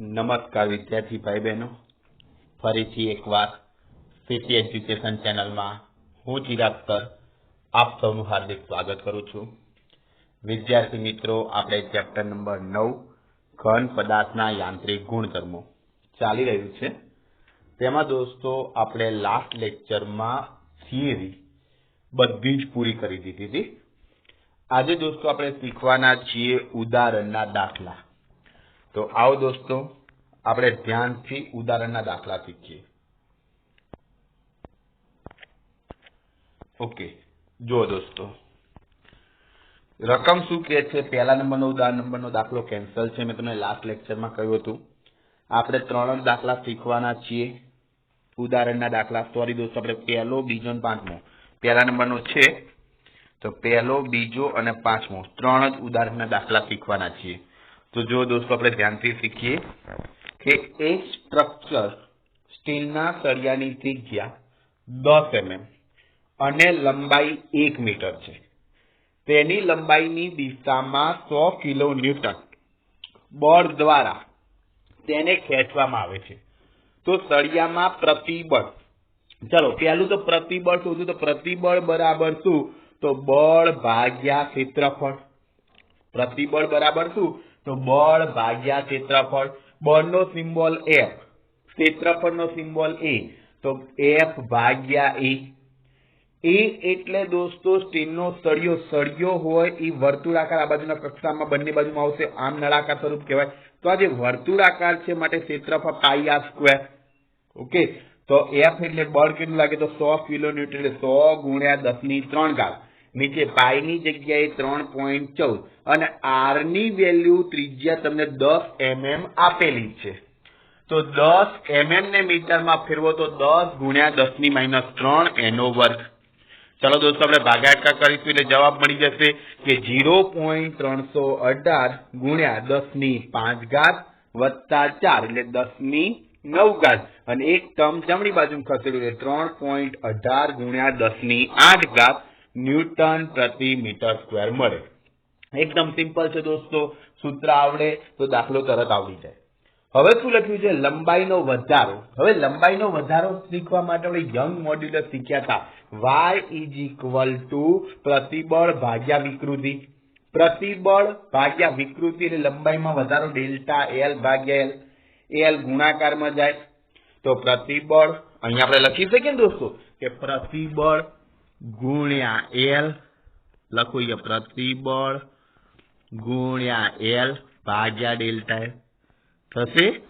નમસ્કાર વિદ્યાર્થી ભાઈ બહેનો ફરીથી એકવાર સિટી એજ્યુકેશન ચેનલમાં હું ચિરાગ સર આપ સૌનું હાર્દિક સ્વાગત કરું છું. વિદ્યાર્થી મિત્રો, આપણે ચેપ્ટર નંબર નવ, ઘન પદાર્થના યાંત્રિક ગુણધર્મો ચાલી રહ્યું છે. તેમાં દોસ્તો, આપણે લાસ્ટ લેક્ચરમાં થિયરી બધી જ પૂરી કરી દીધી હતી. આજે દોસ્તો, આપણે શીખવાના છીએ ઉદાહરણના દાખલા. તો આવો દોસ્તો, આપણે ધ્યાનથી ઉદાહરણના દાખલા શીખીએ. ઓકે જુઓ દોસ્તો. રકમ શું કહે છે? પહેલા નંબરનો ઉદાહરણ નંબરનો દાખલો કેન્સલ છે. મેં તમને લાસ્ટ લેક્ચરમાં કહ્યું હતું. આપણે ત્રણ જ દાખલા શીખવાના છીએ. ઉદાહરણના દાખલા સોરી દોસ્તો, આપણે પહેલો, બીજો અને પાંચમો. પહેલા નંબરનો છે. તો પહેલો, બીજો અને પાંચમો. ત્રણ જ ઉદાહરણના દાખલા શીખવાના છીએ. તો જો દોસ્તો, આપણે ધ્યાનથી શીખીએ કે એક સ્ટ્રક્ચર સ્ટીલના સળિયાની ત્રિજ્યા દસ એમએમ અને લંબાઈ એક મીટર છે. તેની લંબાઈની દિશામાં સો કિલો ન્યૂટન બળ દ્વારા તેને ખેંચવામાં આવે છે. તો સળિયામાં પ્રતિબળ, ચલો, પહેલું તો પ્રતિબળ શોધું, તો પ્રતિબળ બરાબર શું? તો બળ ભાગ્યા ક્ષેત્રફળ. પ્રતિબળ બરાબર શું? તો બળ ભાગ્યા ક્ષેત્રફળ. બળનો સિમ્બોલ એફ ક્ષેત્રફળનો સિમ્બોલ એ તો એફ ભાગ્યા એ એટલે દોસ્તો સ્ટીલનો સળિયો. સળિયો હોય એ વર્તુળાકાર. આ બાજુના કક્ષામાં બંને બાજુમાં આવશે. આમ નળાકાર સ્વરૂપ કહેવાય. તો આ જે વર્તુળાકાર છે માટે ક્ષેત્રફળ પાઈ આર સ્ક્વેર ઓકે તો એફ એટલે બળ કેટલું લાગે? તો સો કિલો ન્યૂટન એટલે સો ગુણ્યા દસની ત્રણ ઘાત. નીચે પાઈ ની જગ્યાએ ત્રણ પોઈન્ટ ચૌદ. અને આરની વેલ્યુ ત્રિજ્યા તમને દસ એમએમ આપેલી છે. તો દસ એમએમ ને મીટરમાં ફેરવો તો દસ ગુણ્યા દસની માઇનસ ત્રણ એનો વર્ગ. ચલો દોસ્તો, આપણે ભાગાટકા કરીશું એટલે જવાબ મળી જશે કે જીરો પોઈન્ટ ત્રણસો અઢાર ગુણ્યા દસની પાંચ ઘાત વત્તા ચાર એટલે દસની નવ ઘાત. અને એક ટર્મ જમણી બાજુ ખસેડ્યું એટલે ત્રણ પોઈન્ટ અઢાર ગુણ્યા દસની આઠ ઘાત ન્યૂટન પ્રતિ મીટર સ્ક્વેર મળે. એકદમ સિમ્પલ છે દોસ્તો. સૂત્ર આવડે તો દાખલો તરત આવડી જાય. હવે શું લખ્યું છે? લંબાઈનો વધારો. હવે લંબાઈનો વધારો શીખવા માટે આપણે યંગ મોડ્યુલસ શીખ્યા હતા. વાય ઇઝ ઇક્વલ ટુ પ્રતિબળ ભાગ્યા વિકૃતિ. પ્રતિબળ ભાગ્યા વિકૃતિ એટલે લંબાઈમાં વધારો ડેલ્ટા એલ ભાગ્યા એલ. એલ ગુણાકારમાં જાય. તો પ્રતિબળ, અહીંયા આપણે લખી શકીએ ને દોસ્તો? કે પ્રતિબળ ગુણ્યા એલ લખો પ્રતિબળ, ગુણ્યા એલ ભાગ્યા ડેલ્ટા એલ થશે?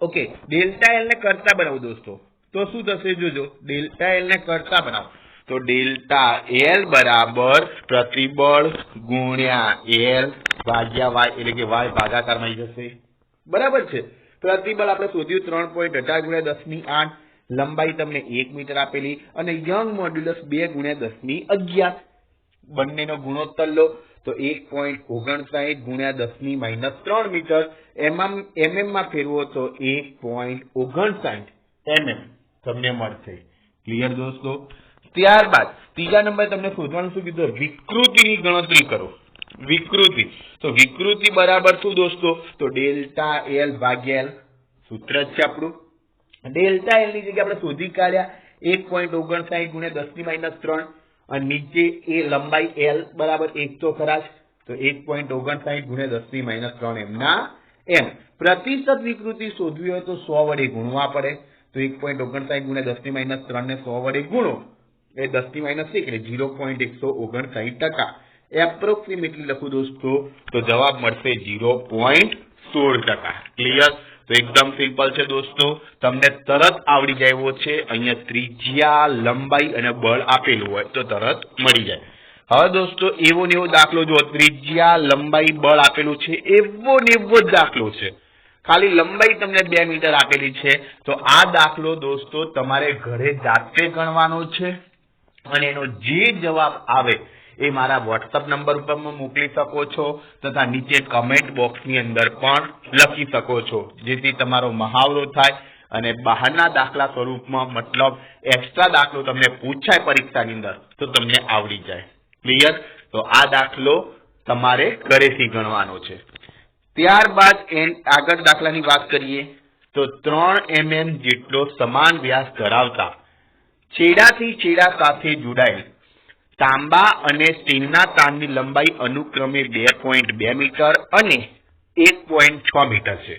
ઓકે ડેલ્ટા એલ ને કરતા બનાવો દોસ્તો. તો શું થશે જોજો, ડેલ્ટા એલ ને કરતા બનાવો. તો ડેલ્ટા એલ બરાબર પ્રતિબળ ગુણ્યા એલ ભાગ્યા વાય એટલે કે વાય ભાગાકારમાં આવી જશે. બરાબર છે? પ્રતિબળ આપણે શોધ્યું ત્રણ પોઈન્ટ અઢાર ગુણ્યા દસની આઠ. લંબાઈ તમને એક મીટર આપેલી અને યંગ મોડ્યુલસ બે ગુણ્યા દસની અગિયાર બંનેનો ગુણોત્તર લો તો એક પોઈન્ટ ઓગણસાઠ ગુણ્યા દસની માઇનસ ત્રણ મીટર. એમાં એમએમમાં ફેરવો તો એક પોઈન્ટ ઓગણસાઠ એમએમ. તમને મળશે. ક્લિયર દોસ્તો? ત્યારબાદ ત્રીજા નંબર તમને શોધવાનું શું કીધું? વિકૃતિની ગણતરી કરો. વિકૃતિ. તો વિકૃતિ બરાબર શું દોસ્તો? તો ડેલ્ટા એલ ભાગ્યા એલ. સૂત્ર જ છે આપણું. ડેલ્ટા એલની જગ્યાએ આપણે શોધી કાઢ્યા, એક પોઈન્ટ ઓગણસાઠ ગુણ્યા દસની માઇનસ ત્રણ, અને નીચે એ લંબાઈ એલ બરાબર એક તો ખરા જ તો એક પોઈન્ટ ઓગણસાઠ ગુણ્યા દસની માઇનસ ત્રણ એમના એમ પ્રતિશત વિકૃતિ શોધવી હોય તો સો વડે ગુણવા પડે, તો એક પોઈન્ટ ઓગણસાઠ ગુણ્યા દસની માઇનસ ત્રણ ને સો વડે ગુણો. એ દસની માઇનસ એટલે ઝીરો પોઈન્ટ એકસો ઓગણસાઠ ટકા. એપ્રોક્સિમેટલી લખું દોસ્તો, તો જવાબ મળશે ઝીરો પોઈન્ટ સોળ ટકા. ક્લિયર તો એકદમ સિમ્પલ છે દોસ્તો. તમને તરત આવડી જાય એવો છે. અહીંયા ત્રિજ્યા, લંબાઈ અને બળ આપેલું હોય તો તરત મળી જાય. હવે દોસ્તો, એવો ને એવો દાખલો જો ત્રિજ્યા, લંબાઈ, બળ આપેલું છે. એવો ને એવો જ દાખલો છે. ખાલી લંબાઈ તમને બે મીટર આપેલી છે. તો આ દાખલો દોસ્તો તમારે ઘરે જાતે ગણવાનો છે અને એનો જે જવાબ આવે એ મારા વોટ્સઅપ નંબર ઉપર મોકલી શકો છો તથા નીચે કમેન્ટ બોક્સની અંદર પણ લખી શકો છો, જેથી તમારો મહાવરો થાય અને બહારના દાખલા સ્વરૂપમાં મતલબ એક્સ્ટ્રા દાખલો તમને પૂછાય પરીક્ષાની અંદર, તો તમને આવડી જાય. ક્લિયર તો આ દાખલો તમારે ઘરેથી ગણવાનો છે. ત્યારબાદ આગળ દાખલાની વાત કરીએ, તો ત્રણ એમએમ જેટલો સમાન વ્યાસ ધરાવતા, છેડાથી છેડા સાથે જોડાયેલ તાંબા અને સ્ટીલના તારની લંબાઈ અનુક્રમે બે પોઈન્ટ બે મીટર અને એક પોઈન્ટ છ મીટર છે.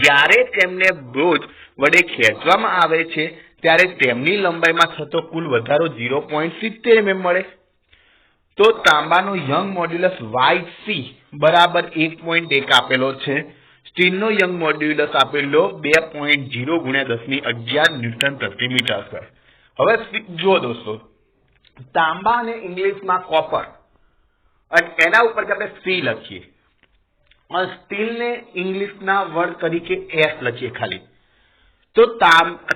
જ્યારે તેમને બોજ વડે ખેંચવામાં આવે છે, ત્યારે તેમની લંબાઈમાં થતો કુલ વધારો ઝીરો પોઈન્ટ સિત્તેર એમએમ મળે. તો તાંબાનો યંગ મોડ્યુલસ વાય સી બરાબર એક પોઈન્ટ એક આપેલો છે. સ્ટીલનો યંગ મોડ્યુલસ આપેલો બે પોઈન્ટ ઝીરો ગુણ્યા દસની અગિયાર ન્યૂટન પ્રતિ મીટર સ્ક્વેર હવે જુઓ દોસ્તો તાંબા અને ઇંગ્લિશમાં કોપર. એના ઉપર આપણે સી લખીએ. અને સ્ટીલને ઇંગ્લિશના વર્ડ તરીકે એસ લખીએ ખાલી. તો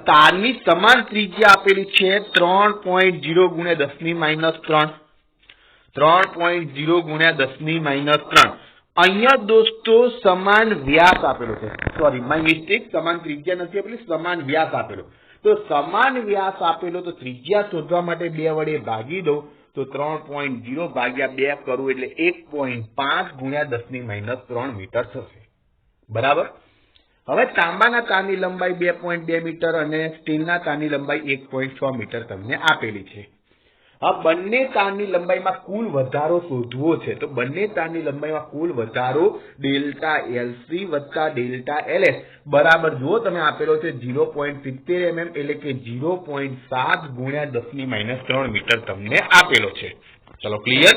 તારની સમાન ત્રિજ્યા આપેલી છે ત્રણ પોઈન્ટ જીરો ગુણ્યા દસની માઇનસ ત્રણ. ત્રણ પોઈન્ટ જીરો ગુણ્યા દસની માઇનસ ત્રણ. અહીંયા દોસ્તો સમાન વ્યાસ આપેલો છે. સોરી માય મિસ્ટેક સમાન ત્રિજ્યા નથી આપેલી, સમાન વ્યાસ આપેલો. તો સમાન વ્યાસ આપેલો તો ત્રિજ્યા શોધવા માટે બે વડે ભાગી દો, તો ત્રણ પોઈન્ટ જીરો ભાગ્યા બે કરું એટલે એક પોઈન્ટ પાંચ ગુણ્યા દસની માઇનસ ત્રણ મીટર થશે. બરાબર? હવે તાંબાના તારની લંબાઈ બે પોઈન્ટ બે મીટર અને સ્ટીલના તારની લંબાઈ એક પોઈન્ટ છ મીટર તમને આપેલી છે. આ બંને તારની લંબાઈમાં કુલ વધારો શોધવો છે. તો બંને તારની લંબાઈમાં કુલ વધારો ડેલ્ટા એલસી વત્તા ડેલ્ટા એલએસ. બરાબર જો તમે આપેલો છે ઝીરો પોઈન્ટ સિત્તેર એમએમ એટલે કે ઝીરો પોઈન્ટ સાત ગુણ્યા દસની માઇનસ ત્રણ મીટર તમને આપેલો છે. ચલો, ક્લિયર?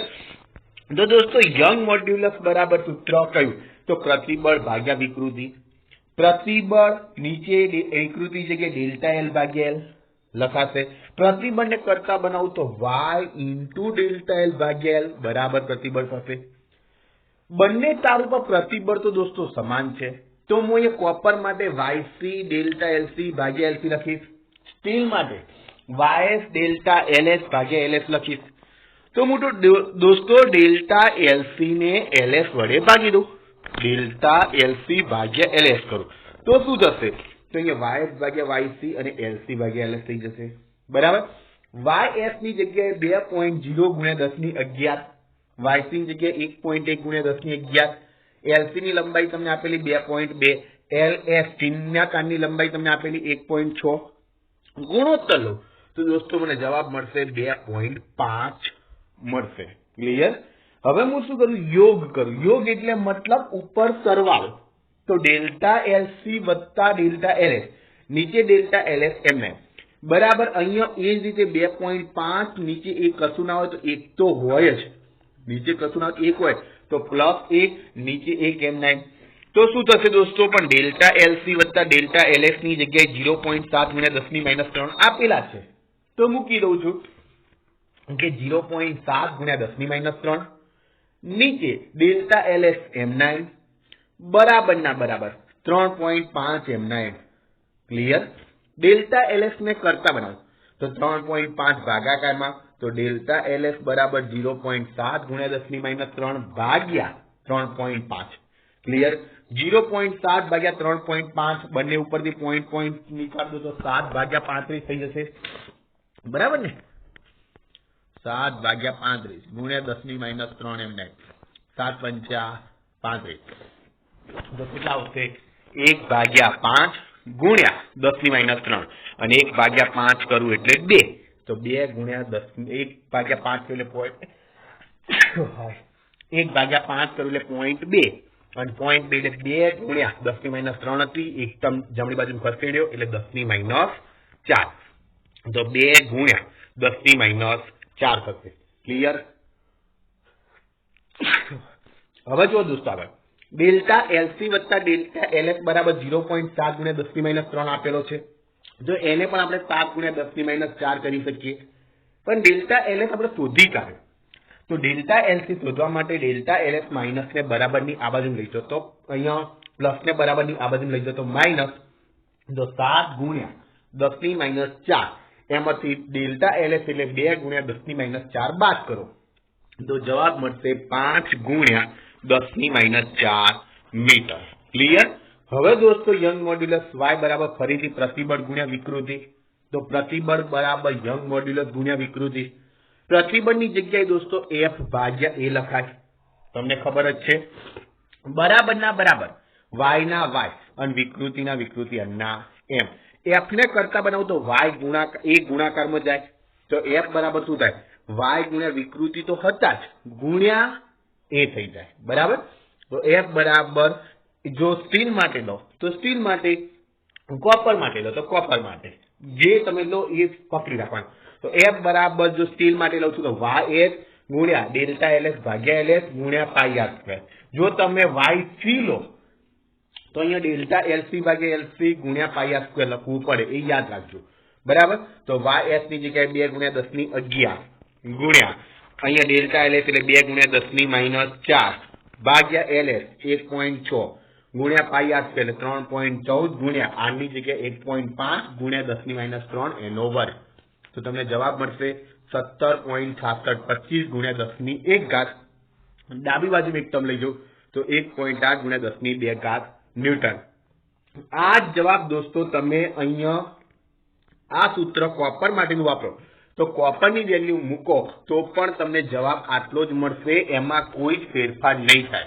તો દોસ્તો, યંગ મોડ્યુલસ બરાબર સૂત્ર કયું? તો પ્રતિબળ ભાગ્યા વિકૃતિ. પ્રતિબળ નીચે વિકૃતિ જગ્યાએ ડેલ્ટા એલ ભાગ્યા એલ. લખાશે પ્રતિબળને કરતા બનાવું તો વાય ઇન્ટુ ડેલ્ટા એલ ભાગ્યા એલ બરાબર પ્રતિબળ થશે. બંને તાર ઉપર પ્રતિબળ તો દોસ્તો સમાન છે. તો હું એ કોપર માટે વાયસી ડેલ્ટા એલસી ભાગ્યા એલસી લખીશ. સ્ટીલ માટે વાયએસ ડેલ્ટા એલએસ ભાગ્યા એલએસ લખીશ. તો હું તો દોસ્તો ડેલ્ટા એલસી ને એલએસ વડે ભાગી દઉં. ડેલ્ટા એલસી ભાગ્યા એલએસ કરું. તો શું થશે? તો અહીંયા વાયએસ ભાગ્યા વાયસી અને એલસી ભાગ્યા એલએસ થઈ જશે. બરાબર? વાયએસની જગ્યાએ બે પોઈન્ટ જીરો ગુણ્યા દસની અગિયાર વાયસી ની જગ્યાએ એક પોઈન્ટ એક ગુણ્યા દસની અગિયાર એલસી ની લંબાઈ તમને આપેલી બે પોઈન્ટ બે. ચિહ્નના કાનની લંબાઈ તમને આપેલી એક પોઈન્ટ છ. ગુણોત્તર લો. તો દોસ્તો મને જવાબ મળશે બે પોઈન્ટ પાંચ મળશે. ક્લિયર હવે હું શું કરું? યોગ કરું. યોગ એટલે મતલબ ઉપર સરવાળો. તો ડેલ્ટા એલસી વત્તા ડેલ્ટા એલએસ નીચે ડેલ્ટા એલએસ એમને બરાબર અહીંયા એ જ રીતે બે પોઈન્ટ પાંચ, નીચે એક કશું ના હોય તો એક તો હોય જ. નીચે કશું ના હોય એક હોય. તો પ્લસ એક, નીચે એક એમ નાઇન. તો શું થશે દોસ્તો? પણ ડેલ્ટા એલસી વત્તા ડેલ્ટા એલએસની જગ્યાએ ઝીરો પોઈન્ટ સાત ગુણ્યા દસની માઇનસ ત્રણ આપેલા છે. તો મૂકી દઉં છું કે ઝીરો પોઈન્ટ સાત ગુણ્યા દસની માઇનસ ત્રણ. નીચે ડેલ્ટા એલએસ એમ નાઇન. બરાબર ના બરાબર. ત્રણ પોઈન્ટ પાંચ એમ. ક્લિયર ડેલ્ટા એલએસ ને કરતા બનાવો. તો ત્રણ પોઈન્ટ પાંચ ભાગાકારમાં તો ડેલ્ટા એલએસ બરાબર ઝીરો પોઈન્ટ સાત ગુણ્યા દસની માઇનસ ત્રણ ભાગ્યા ત્રણ પોઈન્ટ પાંચ. ક્લિયર ઝીરો પોઈન્ટ સાત ભાગ્યા ત્રણ પોઈન્ટ પાંચ. બંને ઉપરથી પોઈન્ટ પોઈન્ટ નીકાળ દો તો સાત ભાગ્યા પાંત્રીસ થઈ જશે. બરાબર ને? સાત ભાગ્યા પાંત્રીસ ગુણ્યા દસની માઇનસ ત્રણ એમ. નાઇન સાત પંચા પાંત્રીસ. તો કેટલા આવશે એક ભાગ્યા પાંચ ગુણ્યા દસની માઇનસ ત્રણ. અને એક ભાગ્યા પાંચ કરું એટલે બે. તો બે ગુણ્યા દસ, એક ભાગ્યા પાંચ એટલે પોઈન્ટ એક ભાગ્યા પાંચ કરું એટલે પોઈન્ટ બે. અને પોઈન્ટ બે એટલે બે ગુણ્યા દસની માઇનસ ત્રણ હતી. એક ટર્મ જમણી બાજુ ખસેડ્યો એટલે દસની માઇનસ ચાર. તો બે ગુણ્યા દસની માઇનસ ચાર થશે. ક્લિયર હવે જો દોસ્તો આગળ. ડેલ્ટા એલસી વત્તા ડેલ્ટા એલએસ બરાબર ઝીરો પોઈન્ટ સાત ગુણ્યા દસની માઇનસ ત્રણ આપેલો છે. જો એને પણ આપણે સાત ગુણ્યા દસની માઇનસ ચાર કરી શકીએ, પણ ડેલ્ટા એલએસ આપણે શોધી કાઢે. તો ડેલ્ટા એલસી શોધવા માટે ડેલ્ટા એલએસ માઇનસ ને બરાબરની આ બાજુ લઈ જતો, અહીંયા પ્લસ ને બરાબરની આ બાજુ લઈ જતો માઇનસ જો સાત ગુણ્યા દસની માઇનસ ચાર. એમાંથી ડેલ્ટા એલએસ એટલે બે ગુણ્યા દસની માઇનસ ચાર બાદ કરો. તો જવાબ મળશે પાંચ ગુણ્યા દસની માઇનસ ચાર મીટર ક્લિયર હવે દોસ્તો યંગ મોડ્યુલસ વાય બરાબર ફરીથી પ્રતિબળ ગુણ્યા વિકૃતિ. તો પ્રતિબળ બરાબર યંગ મોડ્યુલસ ગુણ્યા વિકૃતિ. પ્રતિબળની જગ્યાએ દોસ્તો એફ ભાગ્યા એ લખાય. તમને ખબર જ છે? બરાબરના બરાબર. વાય ના વાય અને વિકૃતિના વિકૃતિ ના એમ એફ ને કરતા બનાવું તો વાય ગુણાકાર એ ગુણાકારમાં જાય. તો એફ બરાબર શું થાય? વાય ગુણ્યા વિકૃતિ તો હતા જ. ગુણ્યા એ થઈ જાય. બરાબર? તો એફ બરાબર જો સ્ટીલ માટે લો, તો સ્ટીલ માટે કોપર માટે લો, તો કોપર માટે. જે તમે લો એ પકડી રાખવાનું. તો એફ બરાબર જો સ્ટીલ માટે લઉં છું તો વાય એસ ગુણ્યા ડેલ્ટા એલએસ ભાગ્યા એલએસ ગુણ્યા પાઈ આર સ્ક્વેર જો તમે વાય સી લો, તો અહીંયા ડેલ્ટા એલસી ભાગ્યા એલસી ગુણ્યા પાઈ આર સ્ક્વેર લખવું પડે, એ યાદ રાખજો. બરાબર? તો વાય એસની જગ્યાએ બે ગુણ્યા દસની અગિયાર ગુણ્યા અહીંયા ડેલ્ટા એલએસ એટલે બે ગુણ્યા દસની માઇનસ ચાર. ભાગ્યા એલએસ એક પોઈન્ટ છ. ગુણ્યા પાઈ આર એટલે ત્રણ પોઈન્ટ ચૌદ ગુણ્યા આરની જગ્યાએ એક પોઈન્ટ પાંચ ગુણ્યા દસની માઇનસ ત્રણ એનો વર્ગ તો તમને જવાબ મળશે સત્તર પોઈન્ટ છાસઠ પચીસ ગુણ્યા દસની એક ઘાત. ડાબી બાજુ એક ટર્મ લઈ જાઉં તો એક પોઈન્ટ આઠ ગુણ્યા દસની બે ઘાત ન્યૂટન. આ જવાબ દોસ્તો તમે અહીંયા આ સૂત્ર કોપર માટેનું વાપરો. તો કોપરની વેલ્યુ મૂકો તો પણ તમને જવાબ આટલો જ મળશે, એમાં કોઈ જ ફેરફાર નહીં થાય.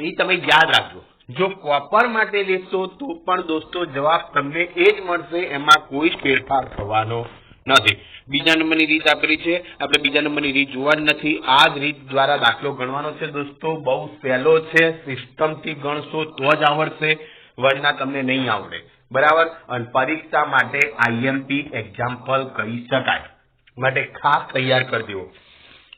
એ તમે યાદ રાખજો. જો કોપર માટે લેશો તો પણ દોસ્તો જવાબ તમને એ જ મળશે, એમાં કોઈ જ ફેરફાર થવાનો નથી. બીજા નંબરની રીત આપેલી છે. આપણે બીજા નંબરની રીત જોવા જ નથી. આ જ રીત દ્વારા દાખલો ગણવાનો છે દોસ્તો. બહુ સહેલો છે. સિસ્ટમથી ગણશો તો જ આવડશે. વરના તમને નહીં આવડે. બરાબર? અને પરીક્ષા માટે આઈએમપી એક્ઝામ્પલ કહી શકાય. માટે ખાસ તૈયાર કરી દેવો.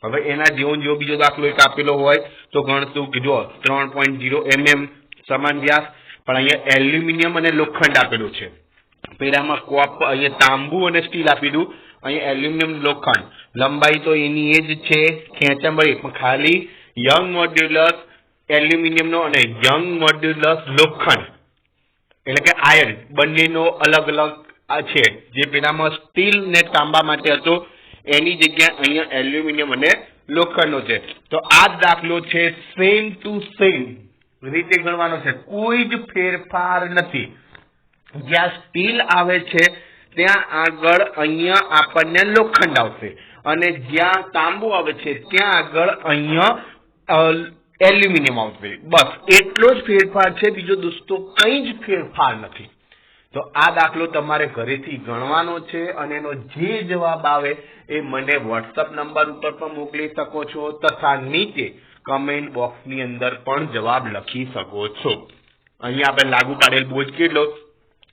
હવે એના જેવો જેવો બીજો દાખલો એક આપેલો હોય, તો ગણશું કે ત્રણ પોઈન્ટ જીરો એમએમ સમાન વ્યાસ, પણ અહીંયા એલ્યુમિનિયમ અને લોખંડ આપેલું છે. પેલામાં કોપ, અહીંયા તાંબુ અને સ્ટીલ આપી દઉં. અહીંયા એલ્યુમિનિયમ લોખંડ. લંબાઈ તો એની એ જ છે ખેંચાંબળી પણ ખાલી યંગ મોડ્યુલસ એલ્યુમિનિયમનો અને યંગ મોડ્યુલસ લોખંડ. એટલે કે આયર્ન બંનેનો અલગ અલગ છે. જે પેલામાં સ્ટીલ ને તાંબા માટે હતો, એની જગ્યાએ અહીંયા એલ્યુમિનિયમ અને લોખંડનો છે. તો આ દાખલો છે સેમ ટુ સેમ રીતે ગણવાનો છે. કોઈ જ ફેરફાર નથી. જ્યાં સ્ટીલ આવે છે, ત્યાં આગળ અહીંયા આપણને લોખંડ આવશે. અને જ્યાં તાંબુ આવે છે, ત્યાં આગળ અહીંયા એલ્યુમિનિયમ આઉટપુટ બસ, એટલો જ ફેરફાર છે, બીજો દોસ્તો કંઈ જ ફેરફાર નથી. તો આ દાખલો તમારે ઘરેથી ગણવાનો છે અને એનો જે જવાબ આવે એ મને વોટ્સઅપ નંબર ઉપર પણ મોકલી શકો છો તથા નીચે કમેન્ટ બોક્સની અંદર પણ જવાબ લખી શકો છો. અહીંયા આપણે લાગુ પાડેલ બોજ કેટલો?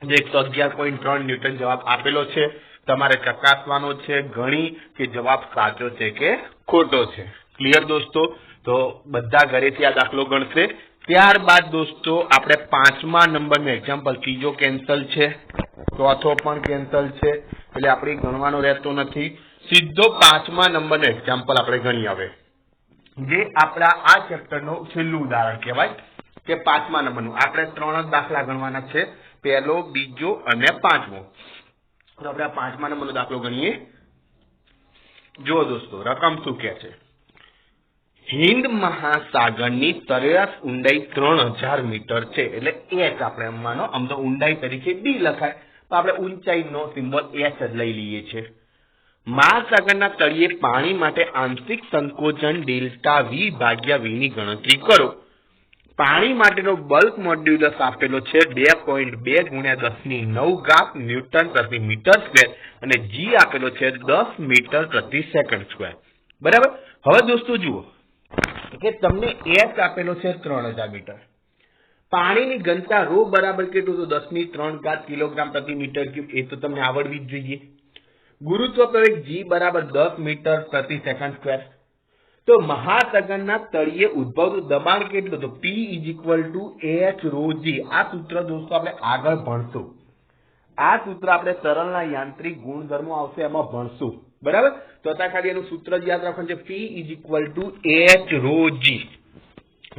જે એકસો અગિયાર પોઈન્ટ ત્રણ ન્યૂટન જવાબ આપેલો છે. તમારે ચકાસવાનો છે ગણી કે જવાબ સાચો છે કે ખોટો છે. ક્લિયર દોસ્તો? તો બધા ઘરેથી આ દાખલો ગણશે. ત્યારબાદ દોસ્તો, આપણે પાંચમા નંબરનું એક્ઝામ્પલ ત્રીજો કેન્સલ છે. ચોથો પણ કેન્સલ છે. એટલે આપણે ગણવાનો રહેતો નથી. સીધો પાંચમા નંબરનો એક્ઝામ્પલ આપણે ગણી હવે જે આપણા આ ચેપ્ટરનું છેલ્લું ઉદાહરણ કહેવાય કે પાંચમા નંબરનું. આપણે ત્રણ જ દાખલા ગણવાના છે. પહેલો, બીજો અને પાંચમો. તો આપણે આ પાંચમા નંબરનો દાખલો ગણીએ. જો દોસ્તો, રકમ શું કે છે? હિન્દ મહાસાગરની સરેરાશ ઊંડાઈ ત્રણ હજાર મીટર છે. એટલે એચ આપણે માનો આમ તો ઊંડાઈ તરીકે ડી લખાય. તો આપણે ઊંચાઈનો સિમ્બોલ એચ જ લઈ લઈએ છીએ. મહાસાગરના તળિયે પાણી માટે આંશિક સંકોચન ડેલ્ટા વી ભાગ્યા વી ની ગણતરી કરો. પાણી માટેનો બલ્ક મોડ્યુલસ આપેલો છે બે પોઈન્ટ બે ગુણ્યા દસની નવ ઘાત ન્યૂટન પ્રતિ મીટર સ્ક્વેર અને જી આપેલો છે દસ મીટર પ્રતિ સેકન્ડ સ્ક્વેર. બરાબર? હવે દોસ્તો જુઓ. કે તમને એચ આપેલો છે ત્રણ હજાર મીટર. પાણીની ઘનતા રો બરાબર કેટલું તો દસની ત્રણ ઘાત કિલોગ્રામ પ્રતિ મીટર ક્યુબ. એ તો તમને આવડવી જ જોઈએ. ગુરુત્વ પ્રવેગ જી બરાબર દસ મીટર પ્રતિ સેકન્ડ સ્ક્વેર. તો મહાસાગરના તળિયે ઉદ્ભવતું દબાણ કેટલું તો P is equal to H rho G આ સૂત્ર દોસ્તો આપણે આગળ ભણશું. આ સૂત્ર આપણે તરલના યાંત્રિક ગુણધર્મો આવશે, એમાં ભણશું. બરાબર? તો અત્યારે ખાલી એનું સૂત્ર જ યાદ રાખવાનું છે P is equal to H rho G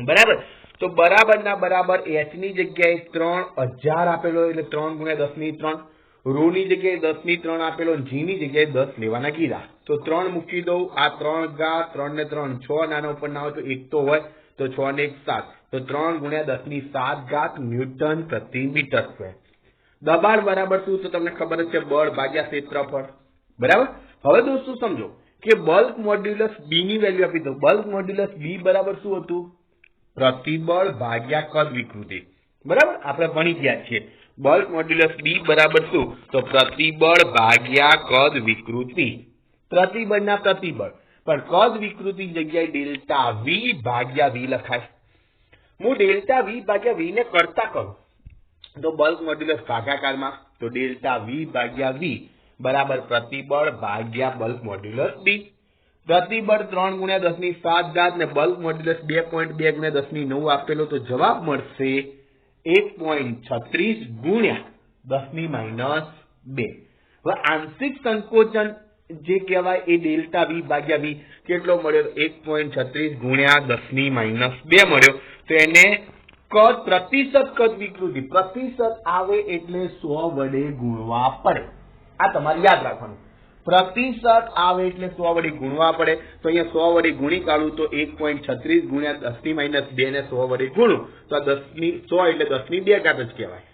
બરાબર? તો બરાબરના બરાબર એચની જગ્યાએ ત્રણ હજાર આપેલો એટલે ત્રણ ગુણ્યા દસની ત્રણ. રો ની જગ્યાએ દસની ત્રણ આપેલો જી ની જગ્યાએ દસ લેવાના કીધા. તો ત્રણ મૂકી દઉં, આ ત્રણ ગા ત્રણ ને ત્રણ, છ નાના ઉપર ના હોય તો એક તો હોય, તો છ ને એક સાત. તો ત્રણ ગુણ્યા દસની સાત ઘાત ન્યૂટન પ્રતિ મીટર સ્ક્વેર. દબાણ બરાબર શું? તો તમને ખબર જ છે, બળ ભાગ્યા ક્ષેત્રફળ. બરાબર? હવે દોસ્તો સમજો કે બલ્ક મોડ્યુલસ બી ની વેલ્યુ આપી દો બલ્ક મોડ્યુલસ બી બરાબર શું હતું? પ્રતિબળ ભાગ્યા કદ વિકૃતિ. બરાબર? આપણે ભણી ગયા છીએ. બલ્ક મોડ્યુલસ બી બરાબર શું? તો પ્રતિબળ ભાગ્યા કદ વિકૃતિ. પ્રતિબળના પ્રતિબળ. પણ કદ વિકૃતિ જગ્યાએ ડેલ્ટા વી ભાગ્યા વી લખાય. હું ડેલ્ટા વી ભાગ્યા વી ને કરતા કરું તો બલ્ક મોડ્યુલસ ભાગાકારમાં તો ડેલ્ટા વી ભાગ્યા વી બરાબર પ્રતિબળ ભાગ્યા બલ્ક મોડ્યુલસ બી પ્રતિબળ ત્રણ ગુણ્યા દસની સાત ઘાત ને બલ્ક મોડ્યુલસ બે પોઈન્ટ બે ગુણ્યા દસની નવ આપેલો તો જવાબ મળશે એક પોઈન્ટ છત્રીસ ગુણ્યા દસની માઇનસ બે. હવે આંશિક સંકોચન જે કહેવાય એ ડેલ્ટા વી ભાગ્યા વી કેટલો મળ્યો? એક પોઈન્ટ છત્રીસ ગુણ્યા દસની માઇનસ બે મળ્યો. તો એને કદ, પ્રતિશત કદ વિકૃતિ. પ્રતિશત આવે એટલે સો વડે ગુણવા પડે. આ તમારે યાદ રાખવાનું. પ્રતિશત આવે એટલે સો વડે ગુણવા પડે. તો અહીંયા સો વડે ગુણી કાઢું તો એક પોઈન્ટ છત્રીસ ગુણ્યા દસની માઇનસ બે ને સો વડે ગુણું. તો આ દસની સો એટલે દસની બે ઘાત જ કહેવાય.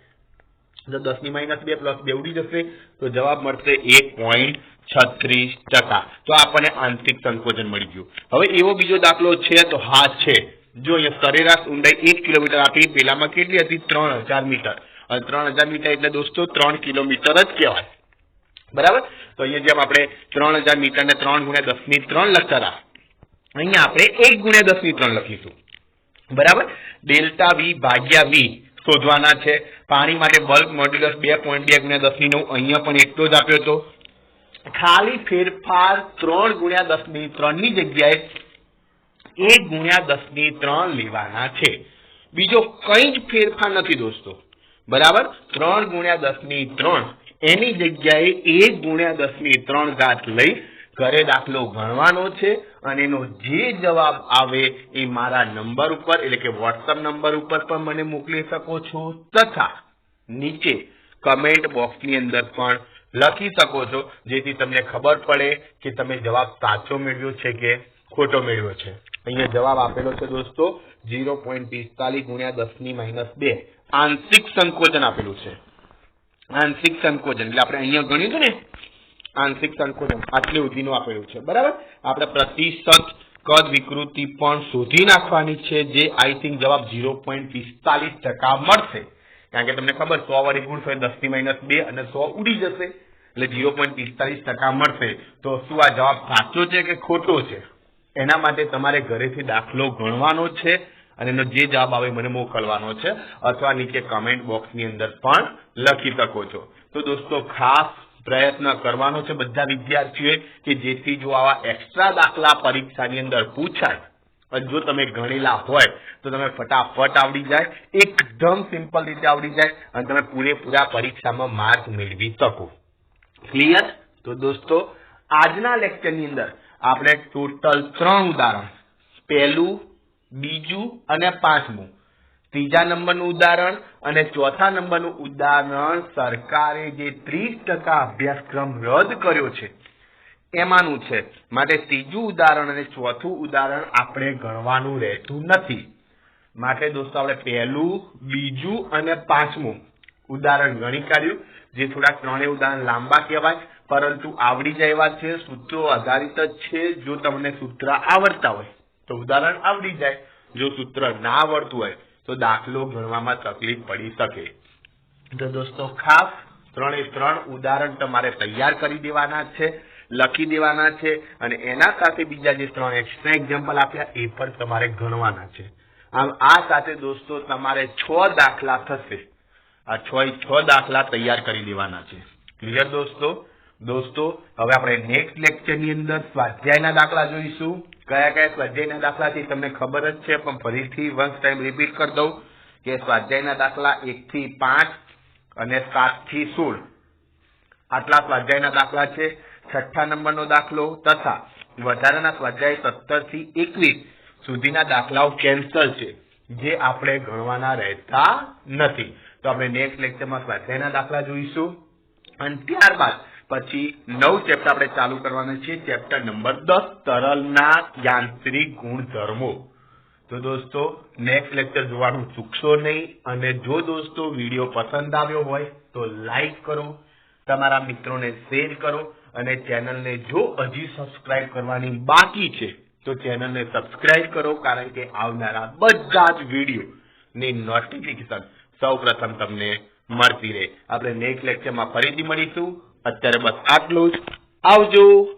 તો દસની માઇનસ બે પ્લસ બે ઉડી જશે. તો જવાબ મળશે એક પોઈન્ટ છત્રીસ ટકા. તો આપણને આંતરિક સંકોચન મળી ગયું. હવે એવો બીજો દાખલો છે તો હા છે. જો અહીંયા સરેરાશ ઊંડાઈ એક કિલોમીટર આપી, પેલામાં કેટલી હતી? ત્રણ હજાર મીટર. અને ત્રણ હજાર મીટર એટલે દોસ્તો ત્રણ કિલોમીટર જ કહેવાય. બરાબર? તો અહીંયા જેમ આપણે ત્રણ હજાર મીટર ને ત્રણ ગુણ્યા દસની ત્રણ લખતા હતા, અહીંયા આપણે એક ગુણ્યા દસની ત્રણ લખીશું. બરાબર? ડેલ્ટા વી ભાગ્યા વી શોધવાના છે. પાણી માટે બલ્ક મોડ્યુલસ બે પોઈન્ટ બે ગુણ્યા દસની નવ, અહીંયા પણ એટલો જ આપ્યો હતો. ખાલી ફેરફાર ત્રણ ગુણ્યા દસની ત્રણની જગ્યાએ એક ગુણ્યા દસની ત્રણ લેવાના છે. બીજો કઈ જ ફેરફાર નથી દોસ્તો. બરાબર? ત્રણ ગુણ્યા દસની ત્રણ એની જગ્યાએ એક ગુણ્યા દસની ત્રણ ઘાત લઈ ઘરે દાખલો ગણવાનો છે અને એનો જે જવાબ આવે એ મારા નંબર ઉપર એટલે કે વોટ્સઅપ નંબર ઉપર પણ મને મોકલી શકો છો તથા નીચે કમેન્ટ બોક્સની અંદર પણ લખી શકો છો, જેથી તમને ખબર પડે કે તમે જવાબ સાચો મેળવ્યો છે કે ખોટો મેળવ્યો છે. અહીંયા જવાબ આપેલો છે દોસ્તો, ઝીરો પોઈન્ટ પિસ્તાલીસ ગુણ્યા દસની માઇનસ બે. આંશિક સંકોચન આપેલું છે. આંશિક સંકોચન. એટલે આપણે અહીંયા ગણ્યું હતું ને, આંશિક સંકોચન. આટલી સુધીનું આપેલું છે. બરાબર? આપણે પ્રતિશત કદ વિકૃતિ પણ શોધી નાખવાની છે, જે આઈ થિંક જવાબ ઝીરો પોઈન્ટ પિસ્તાલીસ ટકા મળશે. કારણ કે તમને ખબર, સો વાળી ગુણ સો દસથી માઇનસ બે અને સો ઉડી જશે. એટલે ઝીરો પોઈન્ટ પિસ્તાલીસ ટકા મળશે. તો શું આ જવાબ સાચો છે કે ખોટો છે? એના માટે તમારે ઘરેથી દાખલો ગણવાનો છે. અને એનો જે જવાબ આવે મને મોકલવાનો છે. અથવા નીચે કમેન્ટ બોક્સની અંદર પણ લખી શકો છો. તો દોસ્તો, ખાસ પ્રયત્ન કરવાનો છે બધા વિદ્યાર્થીઓએ કે જેથી જો આવા એક્સ્ટ્રા દાખલા પરીક્ષાની અંદર પૂછાય જો તમે ગણેલા હોય, તો તમે ફટાફટ આવડી જાય, એકદમ સિમ્પલ રીતે આવડી જાય, અને તમે પૂરેપૂરા પરીક્ષામાં માર્ક મેળવી શકો. ક્લિયર તો દોસ્તો, આજના લેક્ચરની અંદર આપણે ટોટલ ત્રણ ઉદાહરણ. પહેલું બીજું અને પાંચમું. ત્રીજા નંબરનું ઉદાહરણ અને ચોથા નંબરનું ઉદાહરણ સરકારે જે ત્રીસ ટકા અભ્યાસક્રમ રદ કર્યો છે, એમાંનું છે. માટે ત્રીજું ઉદાહરણ અને ચોથું ઉદાહરણ આપણે ગણવાનું રહેતું નથી. માટે દોસ્તો, આપણે પહેલું, બીજું અને પાંચમું ઉદાહરણ ગણી કાઢ્યું. જે થોડા ત્રણેય ઉદાહરણ લાંબા કહેવાય, પરંતુ આવડી જાય એવા છે. સૂત્રો આધારિત જ છે, જો તમને સૂત્ર આવડતા હોય. તો ઉદાહરણ આવડી જાય. જો સૂત્ર ના આવડતું હોય, તો દાખલો ગણવામાં તકલીફ પડી શકે. તો દોસ્તો, ખાસ ત્રણે ત્રણ ઉદાહરણ તમારે તૈયાર કરી દેવાના છે, લખી દેવાના છે, અને એના સાથે બીજા જે ત્રણ એક્સ્ટ્રા એક્ઝામ્પલ આપ્યા, એ પણ તમારે ગણવાના છે. આમ, આ સાથે દોસ્તો, તમારે છ દાખલા થશે. આ છ છ દાખલા તૈયાર કરી દેવાના છે. ક્લિયર દોસ્તો? દોસ્તો, હવે આપણે નેક્સ્ટ લેક્ચરની અંદર સ્વાધ્યાયના દાખલા જોઈશું. કયા કયા સ્વાધ્યાયના દાખલા તમને ખબર જ છે, પણ ફરીથી વન્સ ટાઈમ રિપીટ કરી દઉં કે સ્વાધ્યાયના દાખલા એક થી પાંચ અને સાતથી સોળ. આટલા સ્વાધ્યાયના દાખલા છે. છઠ્ઠા નંબરનો દાખલો તથા વધારાના સ્વાધ્યાય સત્તરથી એકવીસ સુધીના દાખલાઓ કેન્સલ છે, જે આપણે ગણવાના રહેતા નથી. તો આપણે નેક્સ્ટ લેક્ચરમાં સ્વાધ્યાયના દાખલા જોઈશું. અને ત્યારબાદ પછી નવ ચેપ્ટર આપણે ચાલુ કરવાના છે ચેપ્ટર નંબર દસ, તરલના યાંત્રિક ગુણધર્મો. તો દોસ્તો નેક્સ્ટ લેક્ચર જોવાનું ચૂકશો નહીં અને જો દોસ્તો વીડિયો પસંદ આવ્યો હોય તો લાઈક કરો, તમારા મિત્રોને શેર કરો અને ચેનલને જો હજી સબસ્ક્રાઇબ કરવાની બાકી છે, તો ચેનલને સબસ્ક્રાઇબ કરો કારણ કે આવનારા બધા જ વીડિયો ની નોટિફિકેશન સૌ પ્રથમ તમને મળતી રહે. આપણે નેક્સ્ટ લેક્ચરમાં ફરીથી મળીશું. અત્યારે બસ આટલું જ. આવજો.